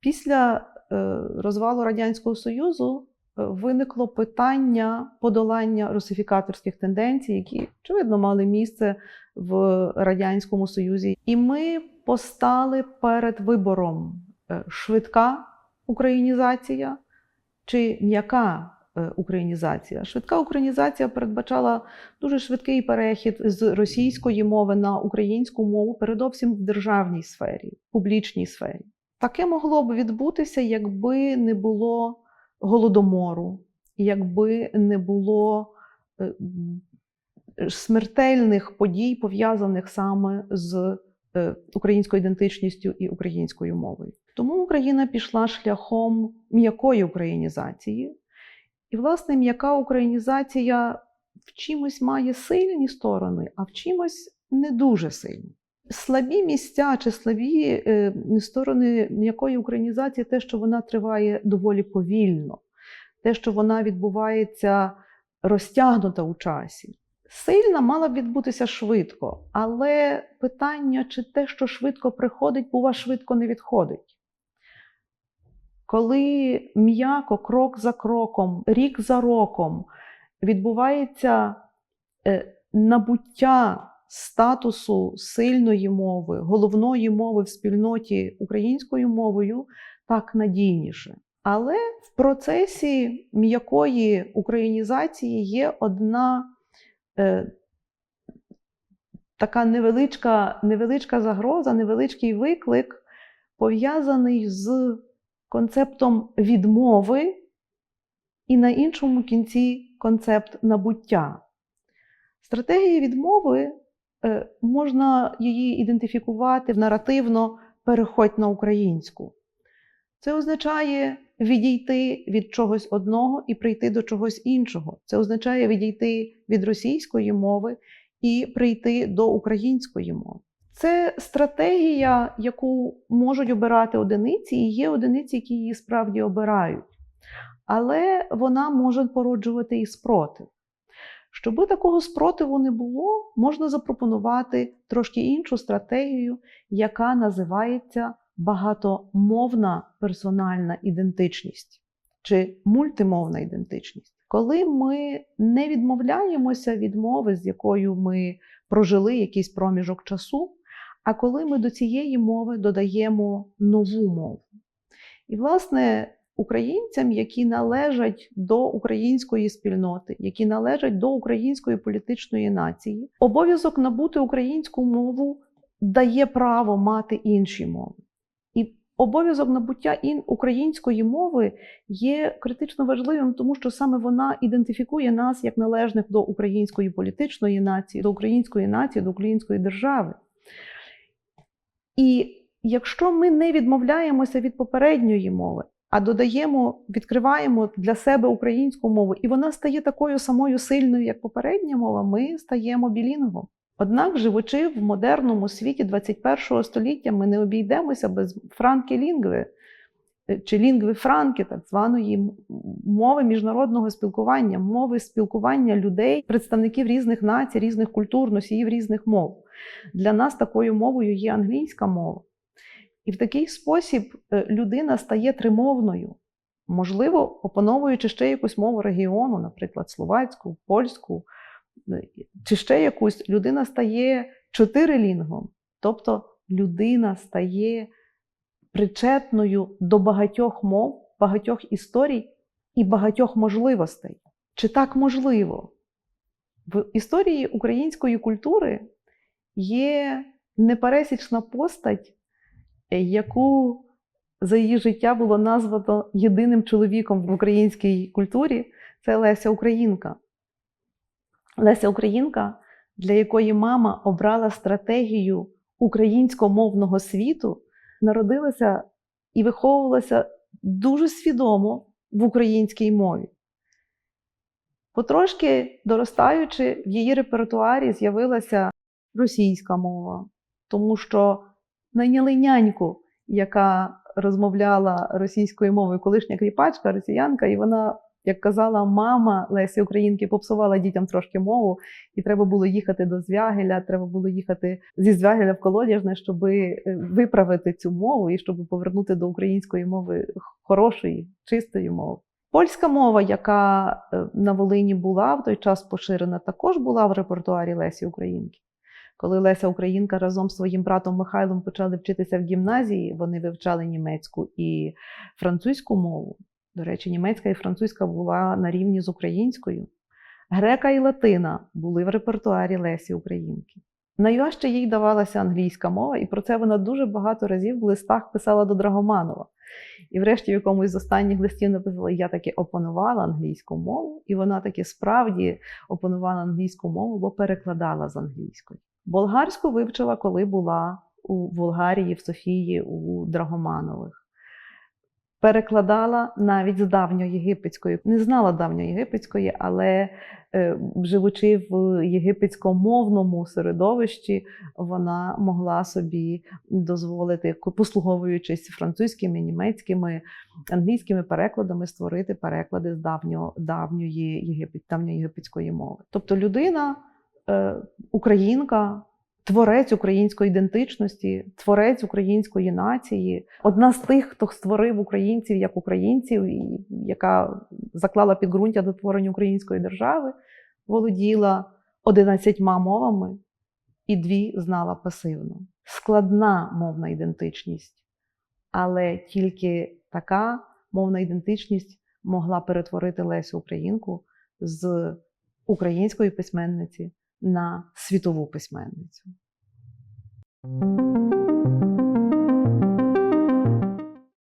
Після е, розвалу Радянського Союзу е, виникло питання подолання русифікаторських тенденцій, які, очевидно, мали місце в Радянському Союзі. І ми постали перед вибором е, швидка українізація чи м'яка українізація. Швидка українізація передбачала дуже швидкий перехід з російської мови на українську мову, передовсім в державній сфері, в публічній сфері. Таке могло б відбутися, якби не було голодомору, якби не було е, смертельних подій, пов'язаних саме з е, українською ідентичністю і українською мовою. Тому Україна пішла шляхом м'якої українізації. І, власне, м'яка українізація в чимось має сильні сторони, а в чимось не дуже сильні. Слабі місця чи слабі е, сторони м'якої українізації те, що вона триває доволі повільно, те, що вона відбувається розтягнута у часі. Сильна мала б відбутися швидко, але питання, чи те, що швидко приходить, бува швидко не відходить. Коли м'яко, крок за кроком, рік за роком відбувається е, набуття статусу сильної мови, головної мови в спільноті українською мовою, так надійніше. Але в процесі м'якої українізації є одна е, така невеличка, невеличка загроза, невеличкий виклик, пов'язаний з концептом відмови, і на іншому кінці концепт набуття. Стратегія відмови е, можна її ідентифікувати наративно переходь на українську. Це означає відійти від чогось одного і прийти до чогось іншого. Це означає відійти від російської мови і прийти до української мови. Це стратегія, яку можуть обирати одиниці, і є одиниці, які її справді обирають. Але вона може породжувати і спротив. Щоби такого спротиву не було, можна запропонувати трошки іншу стратегію, яка називається багатомовна персональна ідентичність чи мультимовна ідентичність. Коли ми не відмовляємося від мови, з якою ми прожили якийсь проміжок часу, а коли ми до цієї мови додаємо нову мову. І, власне, українцям, які належать до української спільноти, які належать до української політичної нації, обов'язок набути українську мову дає право мати інші мови. І обов'язок набуття української мови є критично важливим, тому що саме вона ідентифікує нас як належних до української політичної нації, до української нації, до української держави. І якщо ми не відмовляємося від попередньої мови, а додаємо, відкриваємо для себе українську мову, і вона стає такою самою сильною, як попередня мова, ми стаємо білінгвом. Однак, живучи в модерному світі 21 століття, ми не обійдемося без франки-лінгви чи лінгви франки, так званої мови міжнародного спілкування, мови спілкування людей, представників різних націй, різних культур, носіїв різних мов. Для нас такою мовою є англійська мова. І в такий спосіб е, людина стає тримовною, можливо, опановуючи ще якусь мову регіону, наприклад, словацьку, польську, е, чи ще якусь, людина стає чотирилінгвом. Тобто людина стає причетною до багатьох мов, багатьох історій і багатьох можливостей. Чи так можливо? В історії української культури є непересічна постать, яку за її життя було названо єдиним чоловіком в українській культурі це Леся Українка. Леся Українка, для якої мама обрала стратегію українськомовного світу, народилася і виховувалася дуже свідомо в українській мові. Потрошки доростаючи, в її репертуарі з'явилася російська мова, тому що найняли няньку, яка розмовляла російською мовою, колишня кріпачка, росіянка, і вона Як казала мама Лесі Українки, попсувала дітям трошки мову, і треба було їхати до Звягеля, треба було їхати зі Звягеля в Колодяжне, щоб виправити цю мову і щоб повернути до української мови хорошої, чистої мови. Польська мова, яка е, на Волині була в той час поширена, також була в репертуарі Лесі Українки. Коли Леся Українка разом з своїм братом Михайлом почали вчитися в гімназії, вони вивчали німецьку і французьку мову. До речі, німецька і французька була на рівні з українською. Грека і латина були в репертуарі Лесі Українки. Найважче їй давалася англійська мова, і про це вона дуже багато разів в листах писала до Драгоманова. І врешті в якомусь з останніх листів написала: Я таки опанувала англійську мову, і вона таки справді опанувала англійську мову, бо перекладала з англійської. Болгарську вивчила, коли була у Болгарії, в Софії, у Драгоманових. Перекладала навіть з давньоєгипетської. Не знала давньоєгипетської, але е, живучи в єгипетськомовному середовищі, вона могла собі дозволити, послуговуючись французькими, німецькими, англійськими перекладами, створити переклади з давньо, давньої єгипет, давньоєгипетської мови. Тобто людина, українка, творець української ідентичності, творець української нації, одна з тих, хто створив українців як українців, і яка заклала підґрунтя до творення української держави, володіла 11 мовами і дві знала пасивно. Складна мовна ідентичність, але тільки така мовна ідентичність могла перетворити Лесю Українку з української письменниці на світову письменницю.